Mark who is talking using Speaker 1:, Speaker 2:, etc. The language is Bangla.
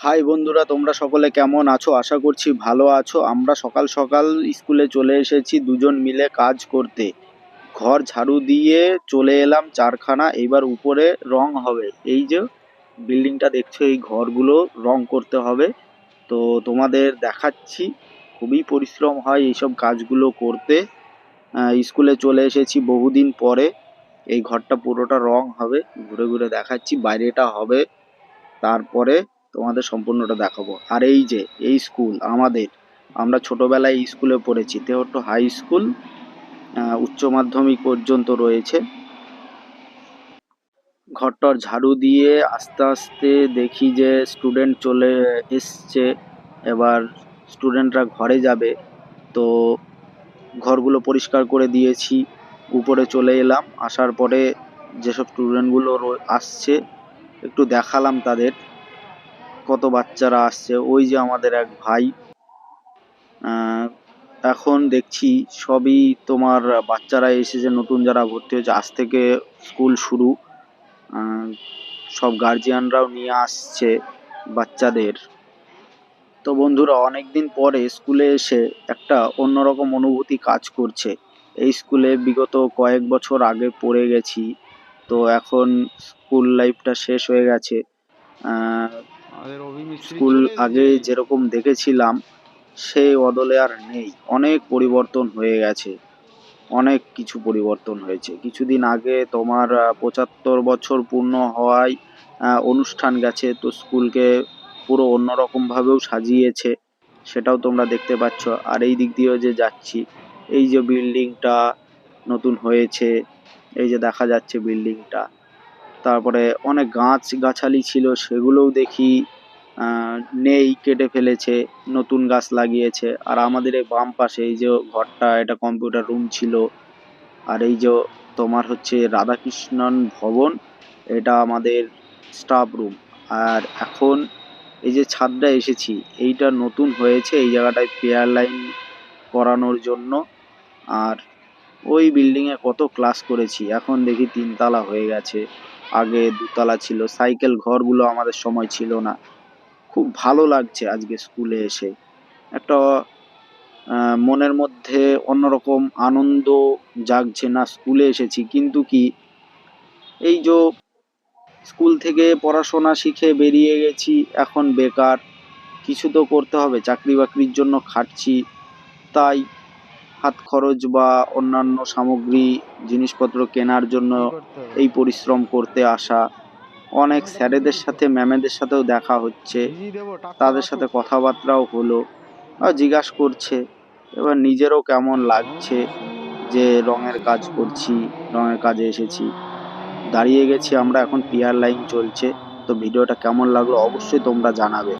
Speaker 1: হাই বন্ধুরা, তোমরা সকলে কেমন আছো? আশা করছি ভালো আছো। আমরা সকাল সকাল স্কুলে চলে এসেছি দুজন মিলে কাজ করতে। ঘর ঝাড়ু দিয়ে চলে এলাম চারখানা, এবার উপরে রং হবে। এই যে বিল্ডিংটা দেখছ, এই ঘরগুলো রং করতে হবে। তো তোমাদের দেখাচ্ছি, খুবই পরিশ্রম হয় এইসব কাজগুলো করতে। স্কুলে চলে এসেছি বহুদিন পরে। এই ঘরটা পুরোটা রং হবে, ঘুরে ঘুরে দেখাচ্ছি, বাইরেটা হবে। তারপরে তোমাদের সম্পূর্ণটা দেখাবো। আর এই যে, এই স্কুল আমাদের, আমরা ছোটবেলায় স্কুলে পড়েছি। তেহট্ট হাই স্কুল উচ্চ মাধ্যমিক পর্যন্ত রয়েছে। ঘরটর ঝাড়ু দিয়ে আস্তে আস্তে দেখি যে স্টুডেন্ট চলে এসছে। এবার স্টুডেন্টরা ঘরে যাবে। তো ঘরগুলো পরিষ্কার করে দিয়েছি। উপরে চলে এলাম। আসার পরে যেসব স্টুডেন্টগুলো আসছে, একটু দেখালাম তাদের। কত বাচ্চারা আসছে, ওই যে আমাদের এক ভাই। এখন দেখছি সবই তোমার বাচ্চারা এসেছে, নতুন যারা ভর্তি হয়েছে। আজ থেকে স্কুল শুরু। সব গার্জিয়ানরাও নিয়ে আসছে বাচ্চাদের। তো বন্ধুরা, অনেকদিন পরে স্কুলে এসে একটা অন্যরকম অনুভূতি কাজ করছে। এই স্কুলে বিগত কয়েক বছর আগে পড়ে গেছি। তো এখন স্কুল লাইফটা শেষ হয়ে গেছে। স্কুল আগে যেরকম দেখেছিলাম সেই অদলে আর নেই। অনেক পরিবর্তন হয়ে গেছে। অনেক কিছু পরিবর্তন হয়েছে। কিছুদিন আগে তোমার পঁচাত্তর বছর পূর্ণ হওয়ায় অনুষ্ঠান গেছে তো স্কুলকে পুরো অন্যরকম ভাবেও সাজিয়েছে। সেটাও তোমরা দেখতে পাচ্ছ। আর এই দিক দিয়েও যে যাচ্ছি এই যে বিল্ডিংটা নতুন হয়েছে এই যে দেখা যাচ্ছে বিল্ডিংটা। তারপরে অনেক গাছ গাছালি ছিল, সেগুলোও দেখি নেই, কেটে ফেলেছে, নতুন গাছ লাগিয়েছে। আর আমাদের এই বাম পাশে এই যে ঘরটা, এটা কম্পিউটার রুম ছিল। আর এই যে তোমার হচ্ছে রাধাকৃষ্ণন ভবন, এটা আমাদের স্টাফ রুম আর এখন এই যে ছাদটা এসেছি, এইটা নতুন হয়েছে, এই জায়গাটায় পেয়ার লাইন করানোর জন্য। আর ওই বিল্ডিংয়ে কত ক্লাস করেছি, এখন দেখি তিনতলা হয়ে গেছে। আগে দুতলা ছিল, সাইকেল ঘরগুলো আমাদের সময় ছিল না। খুব ভালো লাগছে আজকে স্কুলে এসে। একটা মনের মধ্যে অন্যরকম আনন্দ জাগছে, না স্কুলে এসেছি, কিন্তু কি এই যে স্কুল থেকে পড়াশোনা শিখে বেরিয়ে গেছি, এখন বেকার, কিছু তো করতে হবে চাকরি বাকরির জন্য খাটছি, তাই হাত খরচ বা অন্যান্য সামগ্রী জিনিসপত্র কেনার জন্য? এই পরিশ্রম করতে আসা। অনেক স্যারেদের সাথে ম্যামেদের সাথেও দেখা হচ্ছে। তাদের সাথে কথাবার্তাও হলো। আর জিজ্ঞাসা করছে। এবার নিজেরও কেমন লাগছে যে রঙের কাজ করছি রঙের কাজে এসেছি। দাঁড়িয়ে গেছি আমরা এখন পিয়ার লাইন চলছে। তো ভিডিওটা কেমন লাগল অবশ্যই তোমরা জানাবে।